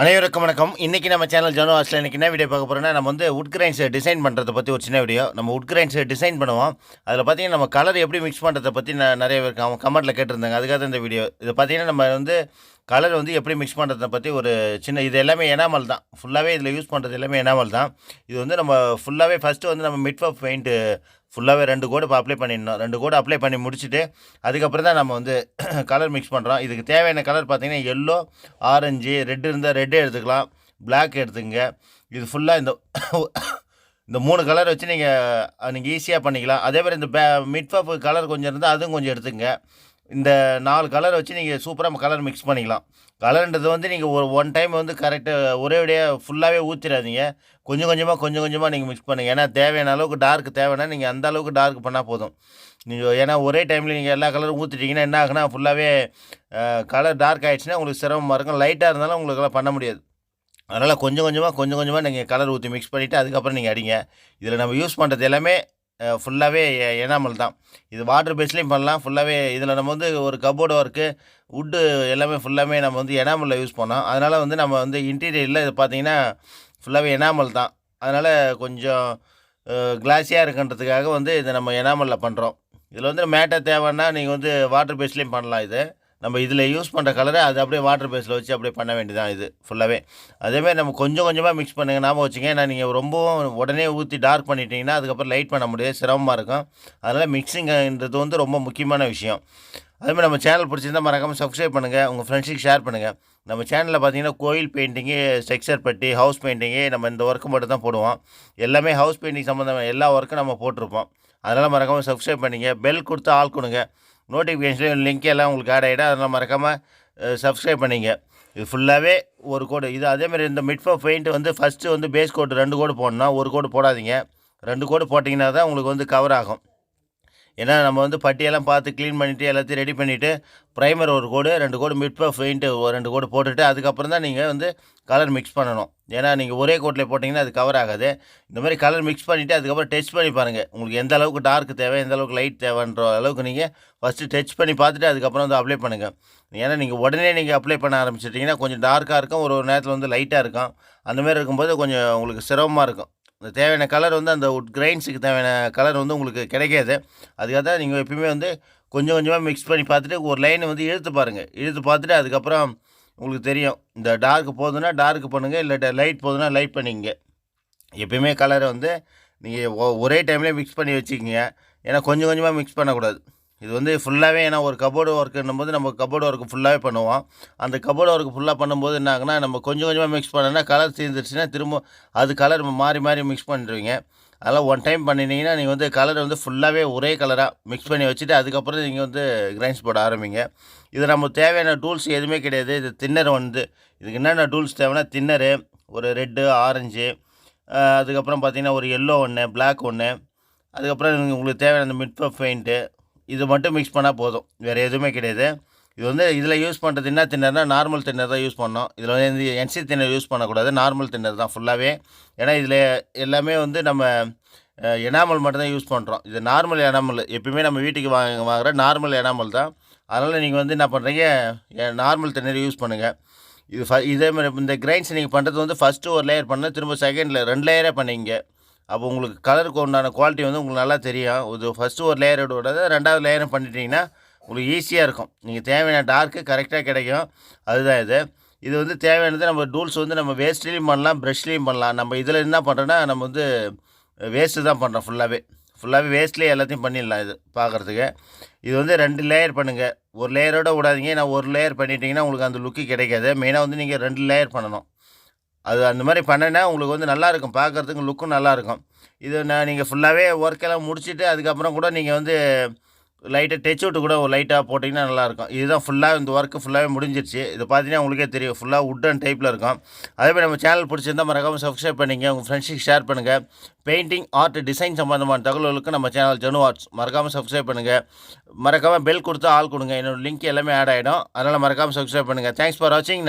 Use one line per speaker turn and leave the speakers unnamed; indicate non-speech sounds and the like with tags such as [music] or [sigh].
அனைவருக்கும் வணக்கம் இன்றைக்கி நம்ம சேனல் ஜனோ வாஸில் இன்றைக்கி என்ன வீடியோ பார்க்க போகிறோன்னா நம்ம வந்து உட் கிரைன்ஸை டிசைன் பண்ணுறதை பற்றி ஒரு சின்ன வீடியோ நம்ம உட் கிரைன்ஸை டிசைன் பண்ணுவோம் அதில் பார்த்தீங்கன்னா நம்ம கலர் எப்படி மிக்ஸ் பண்ணுறதை பற்றி நான் நிறைய பேர் அவங்க கமெண்ட்டில் கேட்டிருந்தாங்க அதுக்காக இந்த வீடியோ இது பார்த்தீங்கன்னா நம்ம வந்து கலர் வந்து எப்படி மிக்ஸ் பண்ணுறதை பற்றி ஒரு சின்ன இது எல்லாமே எனாமல் தான் ஃபுல்லாகவே இதில் யூஸ் பண்ணுறது எல்லாமே எனாமல் தான் இது வந்து நம்ம ஃபுல்லாகவே ஃபஸ்ட்டு வந்து நம்ம மிட்வப் பெயிண்ட்டு ஃபுல்லாகவே ரெண்டு கோடு இப்போ அப்ளை பண்ணிடணும் ரெண்டு கோடு அப்ளை பண்ணி முடிச்சுட்டு அதுக்கப்புறம் தான் நம்ம வந்து கலர் மிக்ஸ் பண்ணுறோம் இதுக்கு தேவையான கலர் பார்த்திங்கன்னா எல்லோ ஆரஞ்சு ரெட்டு இருந்தால் ரெட்டே எடுத்துக்கலாம் பிளாக் எடுத்துங்க இது ஃபுல்லாக இந்த [coughs] இந்த மூணு கலர் வச்சு நீங்கள் நீங்கள் ஈஸியாக பண்ணிக்கலாம் அதே மாதிரி இந்த பே மிட்ஃபப் கலர் கொஞ்சம் இருந்தால் அதுவும் கொஞ்சம் எடுத்துங்க இந்த நாலு கலர் வச்சு நீங்கள் சூப்பராக கலர் மிக்ஸ் பண்ணிக்கலாம் கலர்ன்றது வந்து நீங்கள் ஒரு ஒன் டைம் வந்து கரெக்டாக ஒரே விடையாக ஃபுல்லாகவே ஊற்றிடாதீங்க கொஞ்சம் கொஞ்சமாக கொஞ்சம் கொஞ்சமாக நீங்கள் மிக்ஸ் பண்ணுங்கள் ஏன்னா தேவையான அளவுக்கு டார்க் தேவைன்னா நீங்கள் அந்த அளவுக்கு டார்க் பண்ணால் போதும் நீங்கள் ஏன்னா ஒரே டைமில் நீங்கள் எல்லா கலரும் ஊற்றிட்டிங்கன்னா என்ன ஆகுனா ஃபுல்லாகவே கலர் டார்க் ஆகிடுச்சுன்னா உங்களுக்கு சிரமமாக இருக்கும் லைட்டாக இருந்தாலும் உங்களுக்கெல்லாம் பண்ண முடியாது அதனால் கொஞ்சம் கொஞ்சமாக கொஞ்சம் கொஞ்சமாக நீங்கள் கலர் ஊற்றி மிக்ஸ் பண்ணிவிட்டு அதுக்கப்புறம் நீங்கள் அடிங்க இதில் நம்ம யூஸ் பண்ணுறது எல்லாமே ஃபுல்லாகவே எனாமல் தான் இது வாட்டர் பேஸ்லேயும் பண்ணலாம் ஃபுல்லாகவே இதில் நம்ம வந்து ஒரு கபோர்டு ஒர்க்கு வுட்டு எல்லாமே ஃபுல்லாமே நம்ம வந்து எனாமலில் யூஸ் பண்ணோம் அதனால் வந்து நம்ம வந்து இன்டீரியரில் இது பார்த்திங்கன்னா ஃபுல்லாகவே எனாமல் தான் அதனால் கொஞ்சம் கிளாஸியாக இருக்குன்றதுக்காக வந்து இதை நம்ம எனாமலில் பண்ணுறோம் இதில் வந்து மேட்டை தேவைன்னா நீங்கள் வந்து வாட்டர் பேஸ்லேயும் பண்ணலாம் இது நம்ம இதில் யூஸ் பண்ணுற கலரை அது அப்படியே வாட்டர் பேஸில் வச்சு அப்படியே பண்ண வேண்டியதான் இது ஃபுல்லாகவே அதேமாதிரி நம்ம கொஞ்சம் கொஞ்சமாக மிக்ஸ் பண்ணுங்கள் நாம வச்சுங்க ஏன்னா நீங்கள் ரொம்பவும் உடனே ஊற்றி டார்க் பண்ணிட்டீங்கன்னா அதுக்கப்புறம் லைட் பண்ண முடியாது சிரமமாக இருக்கும் அதனால் மிக்சிங்கிறது வந்து ரொம்ப முக்கியமான விஷயம் அதேமாதிரி நம்ம சேனல் பிடிச்சிருந்தால் மறக்காமல் சப்ஸ்கிரைப் பண்ணுங்கள் உங்கள் ஃப்ரெண்ட்ஸுக்கு ஷேர் பண்ணுங்கள் நம்ம சேனலில் பார்த்தீங்கன்னா கோயில் பெயிண்டிங்கு ஸ்ட்ரக்சர் பட்டி ஹவுஸ் பெயிண்டிங்கு நம்ம இந்த ஒர்க்கு மட்டும் தான் போடுவோம் எல்லாமே ஹவுஸ் பெயிண்டிங் சம்மந்தமாக எல்லா ஒர்க்கும் நம்ம போட்டிருப்போம் அதனால் மறக்காமல் சப்ஸ்கிரைப் பண்ணிங்க பெல் கொடுத்து ஆள் கொடுங்க நோட்டிஃபிகேஷன்லேயும் லிங்க் எல்லாம் உங்களுக்கு ஆட் ஆகிடும் அதெல்லாம் மறக்காமல் சப்ஸ்கிரைப் பண்ணிங்க இது ஃபுல்லாகவே ஒரு கோடு இது அதேமாதிரி இந்த மிட்ஃபோ பெயிண்ட்டு வந்து ஃபஸ்ட்டு வந்து பேஸ் கோடு ரெண்டு கோடு போடணும் ஒரு கோடு போடாதீங்க ரெண்டு கோடு போட்டிங்கன்னா தான் உங்களுக்கு வந்து கவர் ஆகும் ஏன்னா நம்ம வந்து பட்டியெல்லாம் பார்த்து க்ளீன் பண்ணிவிட்டு எல்லாத்தையும் ரெடி பண்ணிவிட்டு ப்ரைமர் ஒரு கோடு ரெண்டு கோடு மிட் பஃப் ஒரு ரெண்டு கோடு போட்டுவிட்டு அதுக்கப்புறம் தான் நீங்கள் வந்து கலர் மிக்ஸ் பண்ணணும் ஏன்னா நீங்கள் ஒரே கோட்டில் போட்டிங்கன்னா அது கவர் ஆகாது இந்த மாதிரி கலர் மிக்ஸ் பண்ணிவிட்டு அதுக்கப்புறம் டச் பண்ணி பாருங்கள் உங்களுக்கு எந்த அளவுக்கு டார்க் தேவை எந்த அளவுக்கு லைட் தேவைன்ற அளவுக்கு நீங்கள் ஃபஸ்ட்டு டச் பண்ணி பார்த்துட்டு அதுக்கப்புறம் வந்து அப்ளை பண்ணுங்கள் ஏன்னா நீங்கள் உடனே நீங்கள் அப்ளை பண்ண ஆரம்பிச்சிட்டிங்கன்னா கொஞ்சம் டார்க்காக இருக்கும் ஒரு ஒரு நேரத்தில் வந்து லைட்டாக இருக்கும் அந்தமாரி இருக்கும்போது கொஞ்சம் உங்களுக்கு சிரமமாக இருக்கும் அந்த தேவையான கலர் வந்து அந்த உட் கிரைன்ஸுக்கு தேவையான கலர் வந்து உங்களுக்கு கிடைக்காது அதுக்காக தான் நீங்கள் எப்பயுமே வந்து கொஞ்சம் கொஞ்சமாக மிக்ஸ் பண்ணி பார்த்துட்டு ஒரு லைனை வந்து இழுத்து பாருங்கள் இழுத்து பார்த்துட்டு அதுக்கப்புறம் உங்களுக்கு தெரியும் இந்த டார்க் போதுன்னா டார்க் பண்ணுங்கள் இல்லை லைட் போதுன்னா லைட் பண்ணிங்க எப்பயுமே கலரை வந்து நீங்கள் ஒரே டைம்லேயே மிக்ஸ் பண்ணி வச்சுக்கிங்க ஏன்னா கொஞ்சம் கொஞ்சமாக மிக்ஸ் பண்ணக்கூடாது இது வந்து ஃபுல்லாகவே ஏன்னா ஒரு கபோர்டு ஒர்க்குன்னும் போது நம்ம கபோர்டு ஒர்க்கு ஃபுல்லாகவே பண்ணுவோம் அந்த கபோர்டு ஒர்க்கு ஃபுல்லாக பண்ணும்போது என்ன நம்ம கொஞ்சம் கொஞ்சமாக மிக்ஸ் பண்ணோன்னா கலர் தீர்ந்துருச்சுன்னா திரும்ப அது கலர் மாறி மாறி மிக்ஸ் பண்ணுறீங்க அதெல்லாம் ஒன் டைம் பண்ணினீங்கன்னா நீங்கள் வந்து கலர் வந்து ஃபுல்லாகவே ஒரே கலராக மிக்ஸ் பண்ணி வச்சுட்டு அதுக்கப்புறம் நீங்கள் வந்து கிரைண்ட்ஸ் போட ஆரம்பிங்க இது நம்ம தேவையான டூல்ஸ் எதுவுமே கிடையாது இது தின்னர் வந்து இதுக்கு என்னென்ன டூல்ஸ் தேவைன்னா தின்னரு ஒரு ரெட்டு ஆரஞ்சு அதுக்கப்புறம் பார்த்திங்கன்னா ஒரு எல்லோ ஒன்று பிளாக் ஒன்று அதுக்கப்புறம் உங்களுக்கு தேவையான அந்த மிட்ப பெயிண்ட்டு இது மட்டும் மிக்ஸ் பண்ணால் போதும் வேறு எதுவுமே கிடையாது இது வந்து இதில் யூஸ் பண்ணுறது என்ன தின்னர்னா நார்மல் தின்னர் தான் யூஸ் பண்ணோம் இதில் வந்து என்சி தின்னர் யூஸ் பண்ணக்கூடாது நார்மல் தின்னர் தான் ஃபுல்லாகவே ஏன்னா இதில் எல்லாமே வந்து நம்ம எனாமல் மட்டும்தான் யூஸ் பண்ணுறோம் இது நார்மல் எனாமல் எப்பயுமே நம்ம வீட்டுக்கு வாங்க வாங்குகிற நார்மல் எனாமல் தான் அதனால் நீங்கள் வந்து என்ன பண்ணுறீங்க நார்மல் தின்னர் யூஸ் பண்ணுங்கள் இது ஃப இதே மாதிரி இந்த கிரைண்ட்ஸ் நீங்கள் பண்ணுறது வந்து ஃபஸ்ட்டு ஒரு லேயர் பண்ணால் திரும்ப செகண்ட் ரெண்டு லேயரே பண்ணிங்க அப்போ உங்களுக்கு கலருக்கு உண்டான குவாலிட்டி வந்து உங்களுக்கு நல்லா தெரியும் இது ஃபஸ்ட்டு ஒரு லேயர் விடாது ரெண்டாவது லேயரும் பண்ணிட்டீங்கன்னா உங்களுக்கு ஈஸியாக இருக்கும் நீங்கள் தேவையான டார்க்கு கரெக்டாக கிடைக்கும் அதுதான் இது இது வந்து தேவையானது நம்ம டூல்ஸ் வந்து நம்ம வேஸ்ட்லேயும் பண்ணலாம் ப்ரெஷ்லேயும் பண்ணலாம் நம்ம இதில் என்ன பண்ணுறோன்னா நம்ம வந்து வேஸ்ட்டு தான் பண்ணுறோம் ஃபுல்லாகவே ஃபுல்லாகவே வேஸ்ட்லேயே எல்லாத்தையும் பண்ணிடலாம் இது பார்க்குறதுக்கு இது வந்து ரெண்டு லேயர் பண்ணுங்கள் ஒரு லேயரோட விடாதீங்க நான் ஒரு லேயர் பண்ணிட்டீங்கன்னா உங்களுக்கு அந்த லுக்கு கிடைக்காது மெயினாக வந்து நீங்கள் ரெண்டு லேயர் பண்ணணும் அது அந்த மாதிரி பண்ணினா உங்களுக்கு வந்து நல்லாயிருக்கும் பார்க்குறதுக்கு லுக்கும் நல்லாயிருக்கும் இது நான் நீங்கள் ஃபுல்லாகவே ஒர்க்கெல்லாம் முடிச்சுட்டு அதுக்கப்புறம் கூட நீங்கள் வந்து லைட்டாக டச் விட்டு கூட லைட்டாக போட்டிங்கன்னா நல்லாயிருக்கும் இதுதான் ஃபுல்லாக இந்த ஒர்க்கு ஃபுல்லாகவே முடிஞ்சிருச்சு இது பார்த்தீங்கன்னா உங்களுக்கே தெரியும் ஃபுல்லாக வுட்டன் டைப்பில் இருக்கும் அதே மாதிரி நம்ம சேனல் பிடிச்சிருந்தால் மறக்காமல் சப்ஸ்கிரைப் பண்ணிங்க உங்கள் ஃப்ரெண்ட்ஸுக்கு ஷேர் பண்ணுங்கள் பெயிண்டிங் ஆர்ட் டிசைன் சம்மந்தமான தகவல்களுக்கு நம்ம சேனல் ஜெனு ஆர்ட்ஸ் மறக்காமல் சப்ஸ்கிரைப் பண்ணுங்கள் மறக்காமல் பெல் கொடுத்து ஆள் கொடுங்க என்னோடய லிங்க் எல்லாமே ஆட் ஆகிடும் அதனால் மறக்காமல் சப்ஸ்கிரைப் பண்ணுங்கள் தேங்க்ஸ் ஃபார் வாட்சிங்